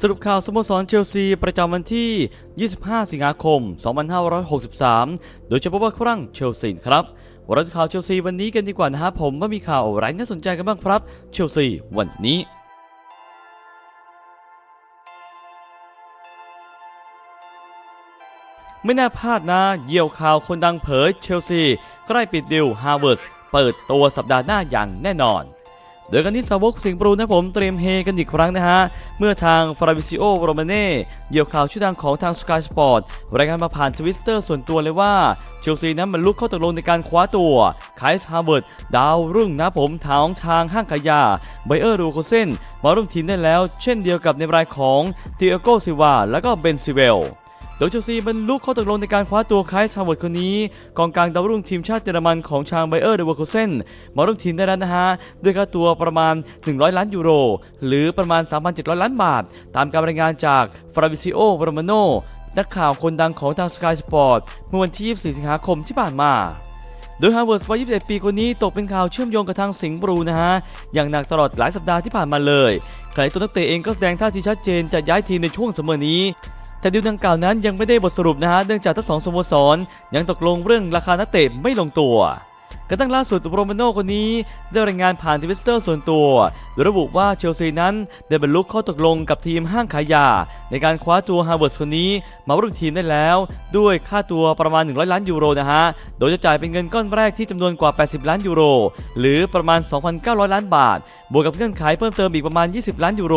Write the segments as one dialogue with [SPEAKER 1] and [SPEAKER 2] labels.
[SPEAKER 1] สรุปข่าวสโมสรเชลซีประจำวันที่ 25 สิงหาคม 2563 โดยเฉพาะว่าครั้งเชลซีครับวันข่าวเชลซีวันนี้กันดีกว่านะฮะผมว่ามีข่าวอะไรน่าสนใจกันบ้างครับ เชลซีวันนี้ไม่น่าพลาดนะเยี่ยวข่าวคนดังเผยเชลซีใกล้ปิดดิวฮาร์เวิร์ดเปิดตัวสัปดาห์หน้าอย่างแน่นอน โดยกันที่สาวกสิงห์บรูนะผมเตรียมเฮกันอีกครั้งนะฮะ เมื่อทางฟราวิซิโอโรมาเน่เหยี่ยวข่าวชื่อดังของทางสกายสปอร์ตรายงานมาผ่านทวิตเตอร์ส่วนตัวเลยว่าเชลซีนั้นมันลุกเข้าตกลงในการคว้าตัวไคลส์ฮาร์เวิร์ดดาวรุ่งนะผมทางทางห้างขายาไบเออร์รูโคเซนมาร่วมทีมได้แล้ว เช่นเดียวกับในรายของเทียโกซิวาและก็เบนซิเวล โดยเชลซีบรรลุข้อตกลงในการคว้าตัวไคลส์ฮาวเวิร์ดคนนี้กองกลางดาวรุ่งทีมชาติเยอรมันของชางไบเออร์เดวอร์โคเซนมาร่วมทีมได้แล้วนะฮะด้วยค่าตัวประมาณ 100 ล้านยูโร หรือประมาณ 3,700 ล้านบาท ตามการรายงานจากฟราวิซิโอโรมาโนนักข่าวคนดังของทางสกายสปอร์ตเมื่อวันที่ 24 สิงหาคมที่ผ่านมาโดยฮาร์เวิร์ดวัย 21 ปีคนนี้ตกเป็นข่าวเชื่อมโยงกับทางสิงห์บรูนะฮะ อย่างหนักตลอดหลายสัปดาห์ที่ผ่านมาเลยขณะที่ตัวนักเตะเองก็แสดงท่าทีชัดเจนจะย้ายทีมในช่วงเสมอนี้ แต่ดิวดังกล่าวนั้นยังไม่ได้บทสรุปนะฮะเนื่องจากทั้งสองสโมสรยังตกลงเรื่องราคานักเตะไม่ลงตัว กระทั่งล่าสุดโรมาโน่คนนี้ได้รายงานผ่านทวิตเตอร์ส่วนตัวโดยระบุว่าเชลซีนั้นได้บรรลุข้อตกลงกับทีมห้างขายยา ในการคว้าตัวฮาร์เวิร์ดคนนี้ มาร่วมทีมได้แล้ว ด้วยค่าตัวประมาณ 100 ล้านยูโรนะฮะ โดยจะจ่ายเป็นเงินก้อนแรกที่จำนวนกว่า 80 ล้านยูโร หรือประมาณ 2,900 ล้านบาท บวกกับเงื่อนไขเพิ่มเติมอีกประมาณ 20 ล้านยูโร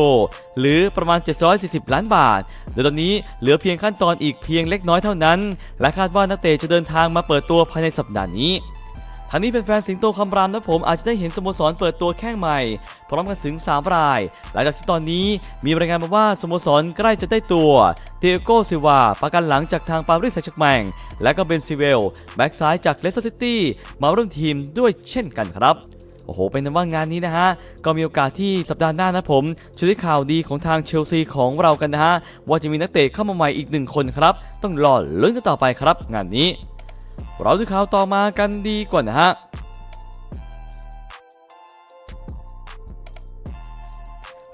[SPEAKER 1] หรือประมาณ 740 ล้านบาท โดยตอนนี้เหลือเพียงขั้นตอนอีกเพียงเล็กน้อยเท่านั้น และคาดว่านักเตะจะเดินทางมาเปิดตัวภายในสัปดาห์นี้ ทางนี้เป็นแฟนๆสิงโตคำรามนะผมอาจจะได้เห็นสโมสรเปิดตัวแข้งใหม่ พร้อมกันถึง 3 ราย หลังจากที่ตอนนี้มีรายงานมาว่าสโมสรใกล้จะได้ตัวเทโกซิวาประกันหลังจากทางปารีสแซงต์แชร์แมงและก็เบนซิเวล แบ็กซ้ายจากเลสเตอร์ซิตี้มาร่วมทีมด้วยเช่นกันครับโอ้โห เป็นนั้นว่างานนี้นะฮะ ก็มีโอกาสที่สัปดาห์หน้านะผมจะได้ข่าวดีของทางเชลซีของเรากันนะฮะ ว่าจะมีนักเตะเข้ามาใหม่อีกหนึ่งคนครับ ต้องรอลุ้นกันต่อไปครับ งานนี้ เราดูข่าวต่อมากันดีกว่านะฮะ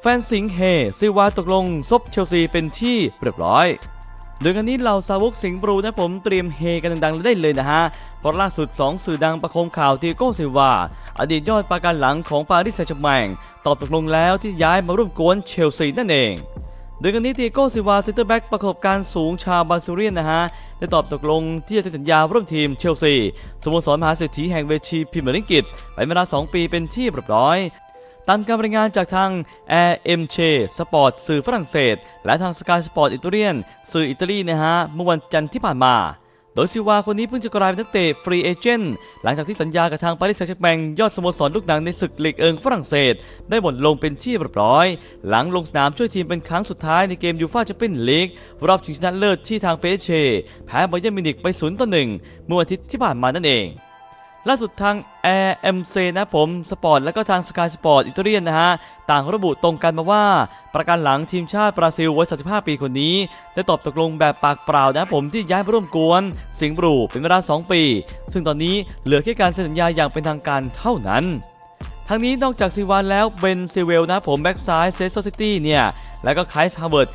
[SPEAKER 1] แฟนสิงห์เฮซิวาตกลงซบเชลซีเป็นที่เรียบร้อยโดยกันนี้เหล่าสาวกสิงห์บรูนะผมเตรียมเฮกันดังๆได้เลยนะฮะ เพราะล่าสุด 2 สื่อดังประโคมข่าวทีโก้ซิวาอดีตยอดประกันหลังของปารีสแซงต์แชร์แมงตอบตกลงแล้วที่ย้ายมาร่วมกวนเชลซีนั่นเอง โดยกันนี้ตีโก้ซิวาซิเตอร์แบ็กประกบการณ์สูงชาวบาซูเรียนนะฮะ ได้ตอบตกลงที่จะเซ็นสัญญาร่วมทีมเชลซีสโมสรมหาเศรษฐีแห่งเวทีพรีเมียร์ลีกอังกฤษไปเวลา 2 ปีเป็นที่เรียบร้อยตามการรายงานจากทาง AMC Sport สื่อฝรั่งเศส และทาง Sky Sport อิตาเลียน สื่ออิตาลีนะฮะ เมื่อวันจันทร์ที่ผ่านมา โดยซิวาคนนี้เพิ่งจะกลายเป็นนักเตะฟรีเอเจนต์หลังจากที่สัญญากับทางปารีสแซงต์แชร์แมงยอดสโมสรลูกหนังในศึกลีกเอิงฝรั่งเศส ได้หมดลงเป็นที่เรียบร้อย หลังลงสนามช่วยทีมเป็นครั้งสุดท้ายในเกมยูฟ่าแชมเปี้ยนลีกรอบชิงชนะเลิศที่ทางเปเชแพ้ไบเยร์นมิวนิกไป0ต่อ1เมื่อวันอาทิตย์ที่ผ่านมานั่นเอง ล่าสุดทาง AMC นะผมสปอร์ตและก็ทาง Sky Sport อิตาเลียนนะฮะ ต่างระบุตรงกันมาว่า ประกันหลังทีมชาติบราซิลวัย 35 ปีคนนี้ ได้ตอบตกลงแบบปากเปล่านะผมที่ย้ายมาร่วมกวน สิงห์บรูเป็นเวลา 2 ปี ซึ่งตอนนี้เหลือแค่การเซ็นสัญญาอย่างเป็นทางการเท่านั้นทั้งนี้นอกจากซีวานแล้วเบนซิเวลนะผมแบ็กซ้ายเซสเตอร์ซิตี้เนี่ย แล้วก็ไคลส์ฮาร์เวิร์ด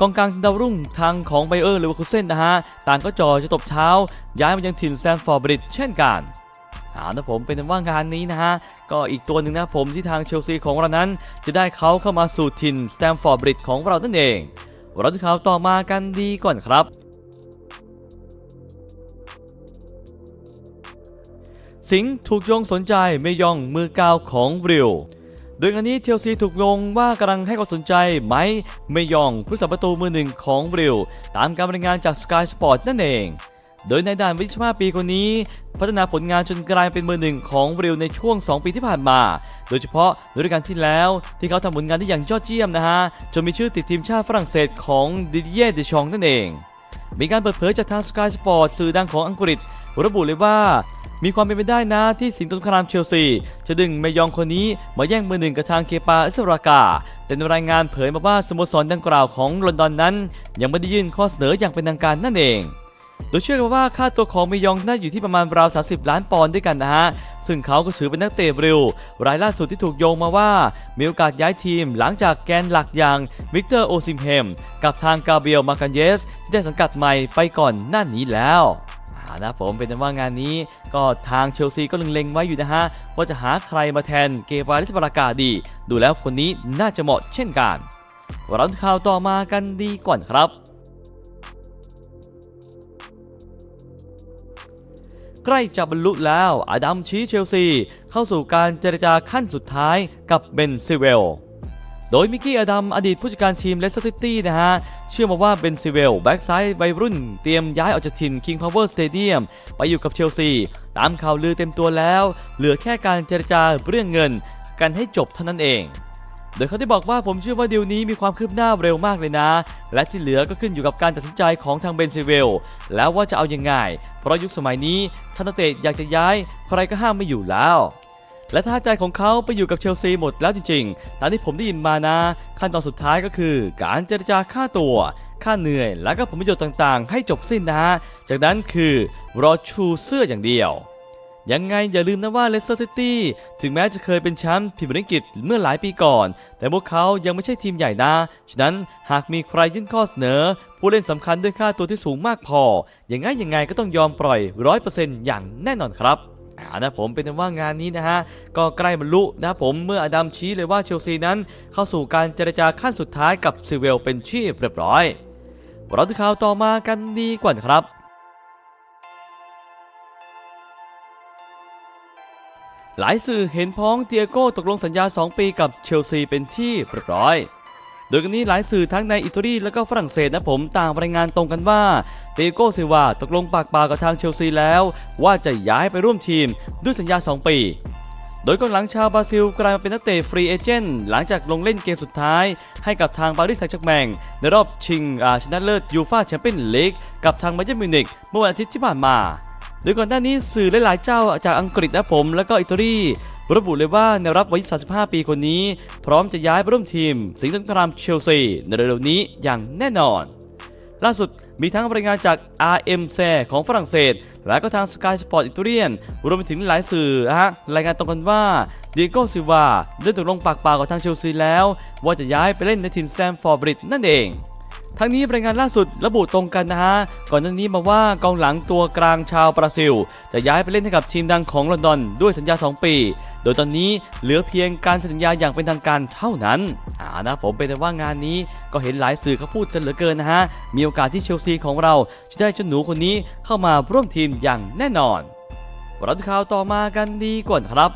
[SPEAKER 1] กองกลางดาวรุ่งทางของไบเออร์หรือว่าคุเซนนะฮะ ต่างก็จ่อจะตบเท้า ย้ายมายังถิ่นแซมฟอร์บริดเช่นกัน เอานะผมเป็นว่างานนี้นะฮะ ก็อีกตัวหนึ่งนะผมที่ทางเชลซีของเรานั้น จะได้เขาเข้ามาสู่ถิ่นสแตมฟอร์ดบริดของเรานั่นเอง เราจะข่าวต่อมากันดีก่อนครับสิงห์ถูกโยงสนใจเมยองมือกาวของบริวโดยงานนี้เชลซีถูกโยงว่ากำลังให้ความสนใจไหมเมยองผู้สับประตูมือหนึ่งของบริวตามการรายงานจาก Sky Sport นั่นเอง โดยในด่านวิชมาปีคนนี้ พัฒนาผลงานจนกลายเป็นมือหนึ่งของริวในช่วง 2 ปีที่ผ่านมา โดยเฉพาะฤดูกาลที่แล้วที่เขาทำผลงานได้อย่างยอดเยี่ยมนะฮะจนมีชื่อติดทีมชาติฝรั่งเศสของดิเย่เดชองนั่นเอง มีการเปิดเผยจากทาง Sky Sport สื่อดังของอังกฤษ ระบุเลยว่ามีความเป็นไปได้นะที่สิงห์ตนครามเชลซี จะดึงเมยองคนนี้มาแย่งมือหนึ่งกับทางเคปาอิสรากา แต่รายงานเผยมาว่าสโมสรดังกล่าวของลอนดอนนั้น ยังไม่ได้ยื่นข้อเสนออย่างเป็นทางการนั่นเอง โดยเชื่อกันว่าค่าตัวของเมยองน่าอยู่ที่ประมาณราว 30 ล้านปอนด์ด้วยกันนะฮะ ซึ่งเขาก็ถือเป็นนักเตะเร็ว รายล่าสุดที่ถูกโยงมาว่า มีโอกาสย้ายทีมหลังจากแกนหลักอย่างวิกเตอร์โอซิมเฮมกับทางกาเบียลมาคันเยส ที่ได้สังกัดใหม่ไปก่อนหน้านี้แล้วนะผมเป็นว่างานนี้ก็ทางเชลซีก็เล็งๆไว้อยู่นะฮะ ว่าจะหาใครมาแทนเกบาลิสบรากาดี ดูแล้วคนนี้น่าจะเหมาะเช่นกันเราข่าวต่อมากันดีก่อนครับ ใกล้จะบรรลุแล้วอดัมชี้เชลซี เข้าสู่การเจรจาขั้นสุดท้ายกับเบนซิเวลโดยมิกกี้อดัมอดีตผู้จัดการทีมเลสเตอร์ซิตี้นะฮะ เชื่อมาว่าเบนซิเวลแบ็กซ้ายวัยรุ่น เตรียมย้ายออกจากถิ่น King Power Stadium ไปอยู่กับเชลซี ตามข่าวลือเต็มตัวแล้ว เหลือแค่การเจรจาเรื่องเงิน กันให้จบเท่านั้นเอง โดยเขาได้บอกว่าผมเชื่อว่าดีลนี้มีความคืบหน้าเร็วมากเลยนะ และที่เหลือก็ขึ้นอยู่กับการตัดสินใจของทางเบนซิเวล แล้วว่าจะเอายังไง เพราะยุคสมัยนี้ท่านเตะอยากจะย้าย ใครก็ห้ามไม่อยู่แล้วและถ้าใจของเขาไปอยู่กับเชลซีหมดแล้วจริงๆ ตามที่ผมได้ยินมานะ ขั้นตอนสุดท้ายก็คือ การเจรจาค่าตัว ค่าเหนื่อย และก็ผลประโยชน์ต่างๆ ให้จบสิ้นนะ จากนั้นคือรอชูเสื้ออย่างเดียว ยังไงอย่าลืมนะว่าเลสเตอร์ซิตี้ถึงแม้จะเคยเป็นแชมป์พรีเมียร์ลีกอังกฤษเมื่อหลายปีก่อน แต่พวกเขายังไม่ใช่ทีมใหญ่นะ ฉะนั้นหากมีใครยื่นข้อเสนอ ผู้เล่นสำคัญด้วยค่าตัวที่สูงมากพอ อย่างไงยังไงก็ต้องยอมปล่อย 100%อย่างแน่นอนครับอ่านะผมเป็นว่างานนี้นะฮะ ก็ใกล้บรรลุนะผมเมื่ออดัมชี้เลยว่าเชลซีนั้น เข้าสู่การเจรจาขั้นสุดท้ายกับซิเวลเป็นที่เรียบร้อยเราที่ข่าวต่อมากันดีกว่าครับ หลายสื่อเห็นพ้องเตียโก้ตกลงสัญญา 2 ปีกับเชลซีเป็นที่เรียบร้อย โดยกันนี้หลายสื่อทั้งในอิตาลีและก็ฝรั่งเศสนะผมต่างรายงานตรงกันว่าเตียโก้ซิวาตกลงปากเปล่ากับทางเชลซีแล้ว ว่าจะย้ายไปร่วมทีมด้วยสัญญา 2 ปี โดยกองหลังชาวบราซิลกลายมาเป็นนักเตะฟรีเอเจนต์หลังจากลงเล่นเกมสุดท้าย ให้กับทางปารีสแซงต์แชร์กแมงในรอบชิงชนะเลิศยูฟ่าแชมเปี้ยนลีกกับทางไบเยร์นมิวนิกเมื่อวันอาทิตย์ที่ผ่านมา โดยก่อนหน้านี้สื่อหลายๆเจ้าจากอังกฤษนะผมและก็อิตาลีระบุเลยว่าแนวรับวัย 35 ปีคนนี้ พร้อมจะย้ายไปร่วมทีม สิงห์สงครามเชลซีในเร็วๆนี้อย่างแน่นอน ล่าสุดมีทั้งรายงานจาก RMC ของฝรั่งเศส และก็ทาง Sky Sport อิตาเลียน รวมไปถึงหลายสื่อนะฮะรายงานตรงกันว่าเดียโก้ซิวาได้ตกลงปากเปล่ากับทางเชลซีแล้ว ว่าจะย้ายไปเล่นในทีมแซมฟอร์บริดนั่นเอง ทั้งนี้รายงานล่าสุดระบุตรงกันนะฮะ ก่อนหน้านี้มาว่ากองหลังตัวกลางชาวบราซิล จะย้ายไปเล่นให้กับทีมดังของลอนดอนด้วยสัญญา 2 ปี โดยตอนนี้เหลือเพียงการสัญญาอย่างเป็นทางการเท่านั้นอ่านะผมเป็นแต่ว่างานนี้ก็เห็นหลายสื่อเขาพูดกันเหลือเกินนะฮะ มีโอกาสที่เชลซีของเราจะได้เจ้าหนูคนนี้เข้ามาร่วมทีมอย่างแน่นอนเราดูข่าวต่อมากันดีกว่าครับ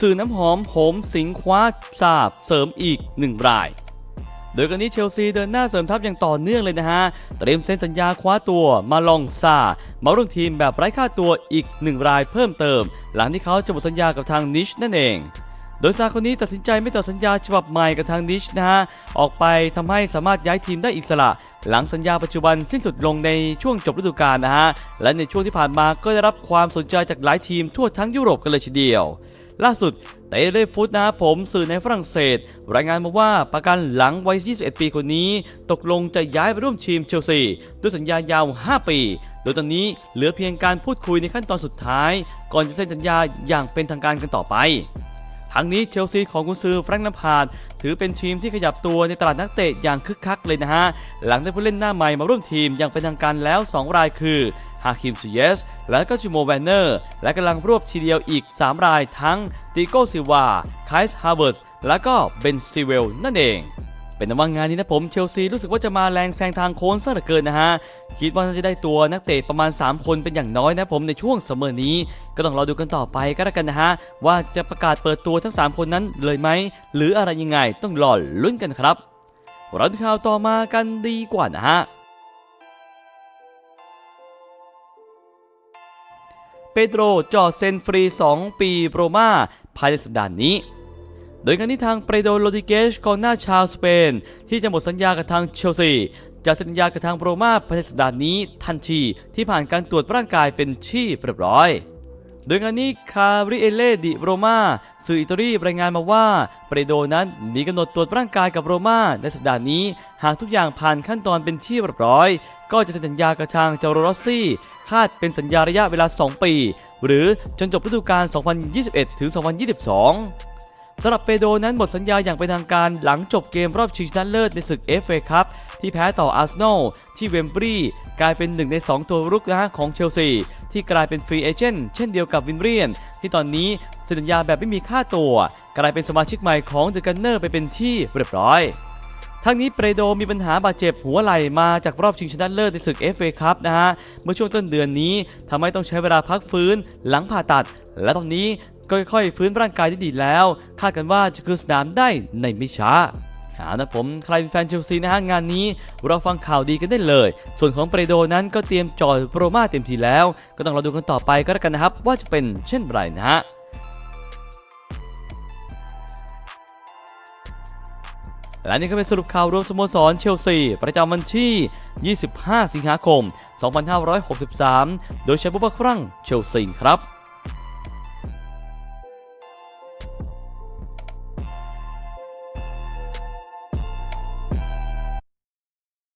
[SPEAKER 1] สื่อน้ำหอมโหมสิงคว้าสาบเสริมอีกหนึ่งราย โดยกรณีเชลซีเดินหน้าเสริมทัพอย่างต่อเนื่องเลยนะฮะ เตรียมเซ็นสัญญาคว้าตัวมาลองซามาร่วมทีมแบบไร้ค่าตัวอีกหนึ่งรายเพิ่มเติม หลังที่เขาจะหมดสัญญากับทางนิชนั่นเองโดยซาคนนี้ตัดสินใจไม่ต่อสัญญาฉบับใหม่กับทางนิชนะฮะ ออกไปทำให้สามารถย้ายทีมได้อิสระ หลังสัญญาปัจจุบันสิ้นสุดลงในช่วงจบฤดูกาลนะฮะ และในช่วงที่ผ่านมาก็ได้รับความสนใจจากหลายทีมทั่วทั้งยุโรปกันเลยทีเดียว ล่าสุดเตเลฟุตนะครับผมสื่อในฝรั่งเศส รายงานมาว่าประกันหลังวัย 21 ปีคนนี้ ตกลงจะย้ายไปร่วมทีมเชลซีด้วยสัญญายาว 5 ปี โดยตอนนี้เหลือเพียงการพูดคุยในขั้นตอนสุดท้าย ก่อนจะเซ็นสัญญาอย่างเป็นทางการกันต่อไปทั้งนี้เชลซีของกุนซือแฟรงค์นัมพาร์ดถือเป็นทีมที่ขยับตัวในตลาดนักเตะอย่างคึกคักเลยนะฮะ หลังได้ผู้เล่นหน้าใหม่มาร่วมทีมอย่างเป็นทางการแล้ว 2 รายคือ ฮาคิมซูเยส และก็จูโมแวนเนอร์ และกำลังรวบทีเดียวอีก 3 รายทั้งติโกซิวาไคส์ฮาร์เวิร์ดและก็เบนซิเวลนั่นเอง เป็นว่างานนี้นะผมเชลซีรู้สึกว่าจะมาแรงแซงทางโค้งซะเหลือเกินนะฮะ คิดว่าจะได้ตัวนักเตะประมาณ 3 คนเป็นอย่างน้อยนะผมในช่วงเสมอนี้ ก็ต้องรอดูกันต่อไปก็แล้วกันนะฮะ ว่าจะประกาศเปิดตัวทั้ง 3 คนนั้นเลยไหมหรืออะไรยังไงต้องรอลุ้นกันครับราดูข่าวต่อมากันดีกว่านะฮะ เปโดรจอดเซ็นฟรี 2 ปีโรม่าภายในสัปดาห์นี้ โดยการที่ทางเปโดโรดิเกชกองหน้าชาวสเปน ที่จะหมดสัญญากับทางเชลซีจะเซ็นสัญญากับทางโรม่าภายในสัปดาห์นี้ทันทีที่ผ่านการตรวจร่างกายเป็นที่เรียบร้อย โดยงานนี้คาริเอเล่ดิโรมาสื่ออิตาลีรายงานมาว่าเปรโดนั้นมีกำหนดตรวจร่างกายกับโรมาในสัปดาห์นี้ หากทุกอย่างผ่านขั้นตอนเป็นที่เรียบร้อย ก็จะเซ็นสัญญากับทางเจโรรอซี่ คาดเป็นสัญญาระยะเวลา 2 ปี หรือจนจบฤดูกาล 2021 ถึง 2022 สำหรับเปโดนั้นหมดสัญญาอย่างเป็นทางการหลังจบเกมรอบชิงชนะเลิศในศึก FA ครับที่แพ้ต่ออาร์เซนอลที่เวมบรีกลายเป็นหนึ่งใน 2 ตัวรุกนะฮะของเชลซีที่กลายเป็นฟรีเอเจนต์เช่นเดียวกับวินเรียน ที่ตอนนี้สัญญาแบบไม่มีค่าตัว กลายเป็นสมาชิกใหม่ของเดอะกันเนอร์ไปเป็นที่เรียบร้อย ทั้งนี้เปรโดมีปัญหาบาดเจ็บหัวไหล่มาจากรอบชิงชนะเลิศในศึก FA ครับนะฮะ เมื่อช่วงต้นเดือนนี้ทำให้ต้องใช้เวลาพักฟื้นหลังผ่าตัด และตอนนี้ก็ค่อยๆฟื้นร่างกายได้ดีแล้ว คาดกันว่าจะคืนสนามได้ในไม่ช้าเอานะผมใครเป็นแฟนเชลซีนะฮะงานนี้เราฟังข่าวดีกันได้เลย ส่วนของเปรโดนั้นก็เตรียมจอดโปรมาเต็มทีแล้ว ก็ต้องรอดูกันต่อไปก็แล้วกันนะครับว่าจะเป็นเช่นไรนะฮะ และนี่ก็เป็นสรุปข่าวรวมสโมสรเชลซี ประจำวันที่ 25 สิงหาคม 2563 โดยใช้ผู้บัครั่งเชลซีครับ